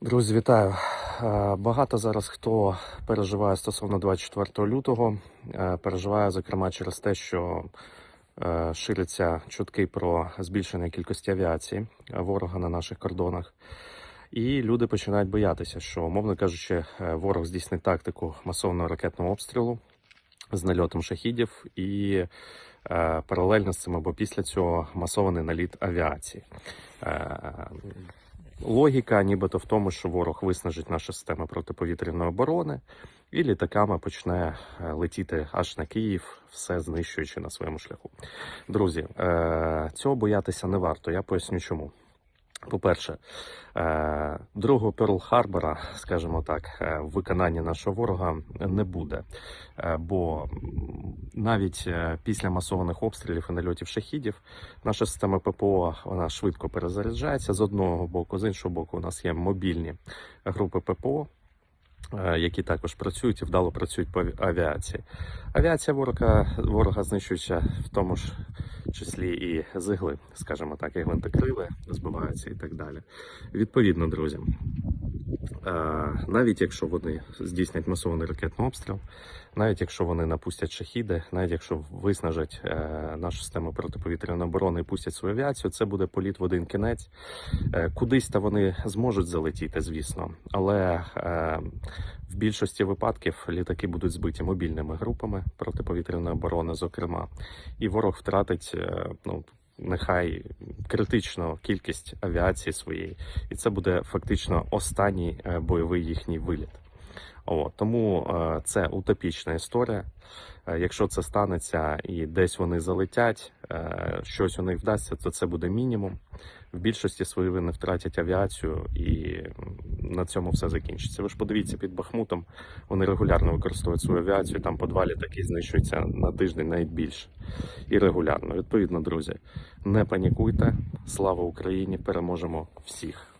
Друзі, вітаю. Е, Багато зараз хто переживає стосовно 24 лютого. Е, Переживає, зокрема, через те, що е, ширяться чутки про збільшення кількості авіації ворога на наших кордонах. І люди починають боятися, що, умовно кажучи, ворог здійснить тактику масового ракетного обстрілу з нальотом шахідів і паралельно з цим або після цього масований наліт авіації. Логіка, нібито в тому, що ворог виснажить наші системи протиповітряної оборони, і літаками почне е, летіти аж на Київ, все знищуючи на своєму шляху. Друзі, е, цього боятися не варто. Я поясню чому. По-перше, е, другого Перл-Харбора, скажімо так, е, в виконанні нашого ворога не буде. Е, Бо навіть після масованих обстрілів і нальотів шахідів наша система ППО вона швидко перезаряджається з одного боку, з іншого боку, у нас є мобільні групи ППО. Е, Які також працюють і вдало працюють по авіації. Авіація ворога, ворога знищується в тому ж числі і з ігли, скажімо так, і гвинтокрили збиваються і так далі. Відповідно, друзі, навіть якщо вони здійснять масований ракетний обстріл, навіть якщо вони напустять шахіди, навіть якщо виснажать е, нашу систему протиповітряної оборони і пустять свою авіацію, це буде політ в один кінець. Е, Кудись та вони зможуть залетіти, звісно, але е, в більшості випадків літаки будуть збиті мобільними групами протиповітряної оборони, зокрема, і ворог втратить ну. Нехай критичну кількість авіації своєї, і це буде фактично останній е, бойовий їхній виліт. О, тому е, це утопічна історія. Е, якщо це станеться і десь вони залетять, щось у них вдасться, то це буде мінімум. В більшості свої вони втратять авіацію, і на цьому все закінчиться. Ви ж подивіться під Бахмутом, вони регулярно використовують свою авіацію. Там по два літаки знищуються на тиждень, навіть більше. І регулярно. Відповідно, друзі, не панікуйте. Слава Україні! Переможемо всіх.